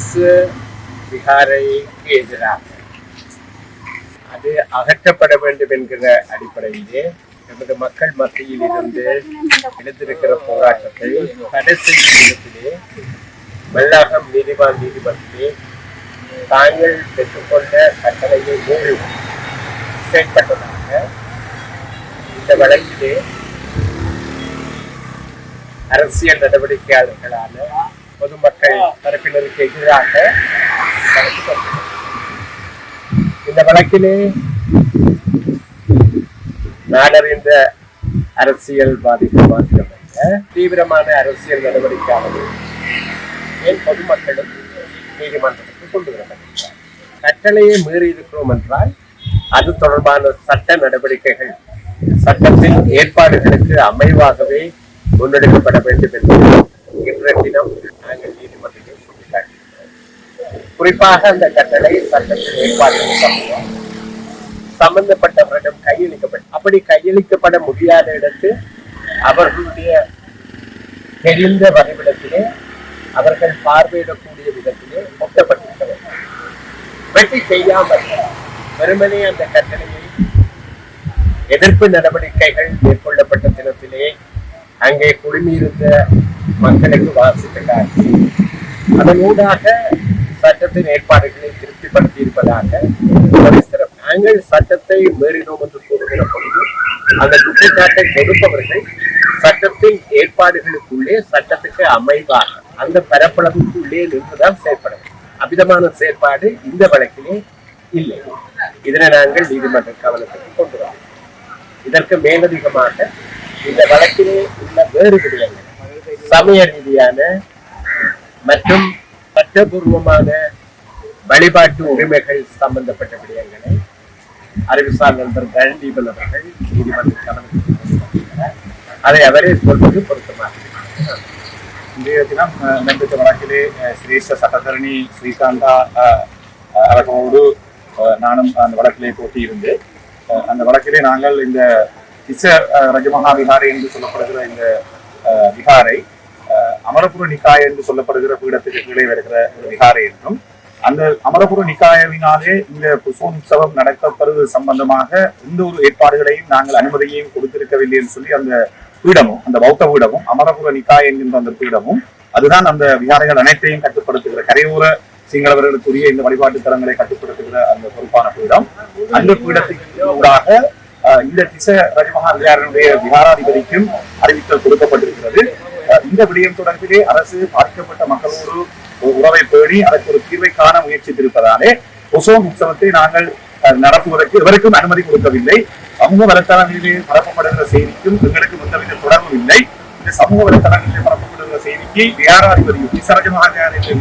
அரசு விகாரைக்கு எதிராக. அது அகற்றப்பட வேண்டும் என்கிற அடிப்படையிலே நமது மக்கள் மத்தியில் இருந்து எழுந்திருக்கிற போராட்டத்தை தடை செய்யும் விதத்திலே வெள்ளாகம் நீதிவான் நீதிமன்றத்திலே தாங்கள் பெற்றுக்கொண்ட கட்டளையை மீறி செயல்பட்டதாக இந்த வழக்கிலே அரசியல் நடவடிக்கையாளர்களான பொதுமக்கள் தரப்பினருக்கு எதிராக இந்த வழக்கிலே நாடறிந்த அரசியல்வாதிகள் மாத்திரமல்ல தீவிரமான அரசியல் நடவடிக்கையானது ஏன் பொதுமக்களும் நீதிமன்றத்துக்கு கொண்டு வரப்படுகிறார் கட்டளையை மீறி இருக்கிறோம் என்றால் அது தொடர்பான சட்ட நடவடிக்கைகள் சட்டத்தின் ஏற்பாடுகளுக்கு அமைவாகவே முன்னெடுக்கப்பட வேண்டும் என்று இன்றைய தினம் குறிப்பாக அந்த கட்டளை சட்டத்தின் ஏற்பாடுகள் சம்பந்தப்பட்டவரிடம் கையளிக்கப்பட்ட அப்படி கையளிக்கப்பட முடியாத இடத்தில் அவர்களுடைய தெரிந்த வரைபடத்திலே அவர்கள் பார்வையிடக்கூடிய விதத்திலே ஒட்டப்பட்டிருக்கிறது. வெற்றி செய்யாமல் வெறுமனே அந்த கட்டளையை எதிர்ப்பு நடவடிக்கைகள் மேற்கொள்ளப்பட்ட தினத்திலே அங்கே குழுமியிருந்த மக்களுக்கு வாசித்த அதன் அதனூடாக சட்டத்தின் ஏற்பாடுகளை திருப்திப்படுத்தி இருப்பதாக நாங்கள் சட்டத்தை மீறினோம் என்று கூறுகிற பொழுது அந்த குற்றச்சாட்டை கொடுப்பவர்கள் சட்டத்தின் ஏற்பாடுகளுக்குள்ளே சட்டத்துக்கு அமைவாக அந்த பரப்பளவுக்குள்ளே நின்றுதான் செயற்பட அவ்விதமான செயற்பாடு இந்த வழக்கிலே இல்லை. இதனை நாங்கள் நீதிமன்ற கவனத்துக்கு கொண்டு வரோம். இதற்கு மேலதிகமாக இந்த வழக்கிலே உள்ள வேறு விடயங்கள் சமய ரீதியான மற்றும் சட்டபூர்வமான வழிபாட்டு உரிமைகள் சம்பந்தப்பட்ட விடயங்களை அறிவுசார் நண்பர் கழண்டீபன் அவர்கள் நீதிமன்ற அதை அவரே சொல்வது பொருத்தமாக இன்றைய தினம் நடைபெற்ற வழக்கிலே சிரேஷ்ட சட்டத்தரணி ஸ்ரீகாந்தா அவர்களோடு நானும் அந்த வழக்கிலே போட்டியிருந்து அந்த வழக்கிலே நாங்கள் இந்த திச ரஜமகா விகாரை என்று சொல்லப்படுகிற இந்த விகாரை அமரபுர நிக்காய் என்று சொல்லப்படுகிற பீடத்துக்கு கீழே வருகிற ஒரு விகாரை என்றும் அந்த அமரபுர நிக்காயவினாலே இந்த புசோன் உற்சவம் நடத்தப்படுவது சம்பந்தமாக எந்த ஒரு ஏற்பாடுகளையும் நாங்கள் அனுமதியையும் கொடுத்திருக்கவில்லை என்று சொல்லி அந்த பீடமும் அந்த பௌத்த பீடமும் அமரபுர நிக்காய் என்கின்ற அந்த பீடமும் அதுதான் அந்த விகாரைகள் அனைத்தையும் கட்டுப்படுத்துகிற கரையோர சிங்களவர்களுக்குரிய இந்த வழிபாட்டு தலங்களை கட்டுப்படுத்துகிற அந்த பொறுப்பான பீடம். அந்த பீடத்துக்கு ஊடாக இந்த திச ரஜமஹா விகாரனுடைய விகாராதிபதிக்கும் அறிவித்தல் கொடுக்கப்பட்டிருக்கிறது. இந்த விடயம் தொடர்பிலே அரசு பாதிக்கப்பட்ட மக்களோடு உறவை பேணி அதற்கு ஒரு தீர்வை காண முயற்சித்திருப்பதாலே ஒசோ உற்சவத்தை நாங்கள் நடத்துவதற்கு எவருக்கும் அனுமதி கொடுக்கவில்லை. சமூக வலைத்தளங்களிலே பரப்பப்படுகிற செய்திக்கும் எங்களுக்கு எந்தவித தொடர்பும் இல்லை. இந்த சமூக வலைத்தளங்களிலே பரப்பப்படுகிற செய்திக்கு விகாராதிபதியோ விசரஜமாக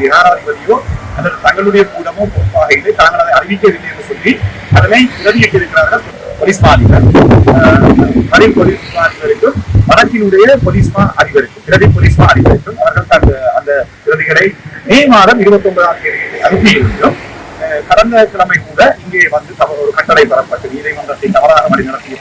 விகாராதிபதியோ அல்லது தங்களுடைய கூடமோ பொறுப்பாக இல்லை தாங்கள் அதை அறிவிக்கவில்லை என்று சொல்லி அதனை பிரதியிட்டிருக்கிறார்கள். போலீஸ் மா அதிபர் போலீஸ் மா வடக்கினுடைய போலீஸ் மா அதிபருக்கும் பிரதி போலீஸ் அதிபருக்கும் அவர்கள் அந்த அந்த பிரதிகளை மே மாதம் இருபத்தி ஒன்பதாம் தேதி அனுப்பியிருந்தோம் கடந்த கிழமை கூட இங்கே வந்து ஒரு கட்டளை பெறப்பட்டு நீதிமன்றத்தை தவறாக வழிநடத்திய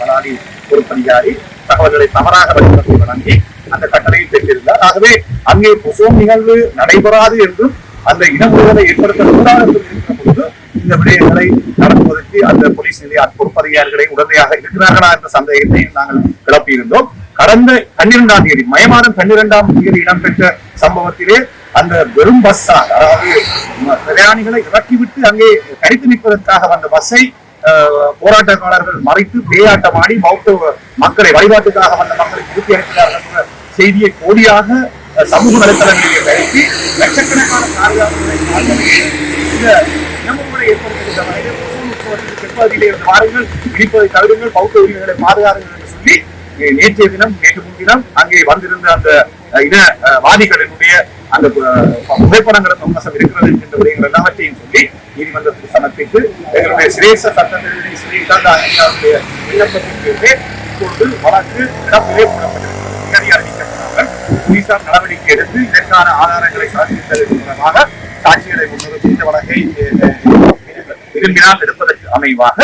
ஒரு அதிகாரி தகவல்களை தவறாக வழிநடத்தி வழங்கி அந்த கட்டளையை பெற்றிருந்தார். ஆகவே அங்கே புசோம் நிகழ்வு நடைபெறாது என்றும் அந்த இனமுறுவதை ஏற்படுத்தக்கூடாது என்று இருக்கிற பொழுது இந்த விடயங்களை நடத்துவதற்கு அந்த போலீஸ் நிலைய பொறுப்பதிகாரிகளை உடனடியாக இருக்கிறார்களா என்ற சந்தேகத்தை நாங்கள் கிளப்பியிருந்தோம். கடந்த பன்னிரெண்டாம் தேதி மே மாதம் பன்னிரெண்டாம் தேதி இடம்பெற்ற சம்பவத்திலே அந்த வெறும் பஸ் அதாவது பிரயாணிகளை இறக்கிவிட்டு அங்கே கடித்து நிற்பதற்காக வந்த பஸ்ஸை போராட்டக்காரர்கள் மறைத்து பேயாட்டமாடி பௌத்த மக்களை வழிபாட்டுக்காக வந்த மக்களை திருப்பி அனுப்பினார்கள் என்ற செய்தியை கோடியாக சமூக வலைத்தளங்களிலே பரப்பி லட்சக்கணக்கான காரியாளர்களை ஆதரித்து இந்த இடிப்பதை தவிருங்கள் பௌத்த உரிமைகளை பாதுகாருங்கள் நேற்றைய தினம் நேற்று முன்தினம் அங்கே வந்திருந்த அந்த அஹ், இன வாதிகளினுடைய அந்த புகைப்படங்கிற புகைப்படங்கள் இருக்கிறது என்ற விடயங்கள் எல்லாவற்றையும் சொல்லி நீதிமன்றத்துக்கு சமர்ப்பித்து எங்களுடைய சிரேச சட்டத்தினுடைய ஸ்ரீகாந்த் ஐயாவுடைய விண்ணப்பத்தின் இப்பொழுது வழக்கு இடத்திலே போடப்பட்டிருக்கிறது. அதிகாரி அறிவிக்கப்படாமல் போலீசார் நடவடிக்கை எடுத்து இதற்கான ஆதாரங்களை சமர்ப்பித்தது மூலமாக சாட்சிகளை முன்னிறுத்தி இந்த வழக்கை விரும்பினால் எடுப்பதற்கு அமைவாக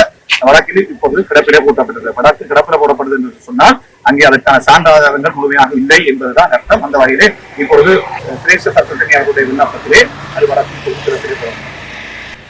வழக்கில் இப்பொழுது கிடப்பிலே போட்டப்பட்டது வழக்கு கிடப்பில போடப்படுது என்று சொன்னால் அங்கே அதற்கான சான்றாதாரங்கள் முழுமையாக இல்லை என்பதுதான் அர்த்தம். அந்த வகையிலே இப்பொழுது சிரேஷ்ட சட்டத்தினை அவருடைய விண்ணப்பத்திலே அது வழக்கு வணக்கம்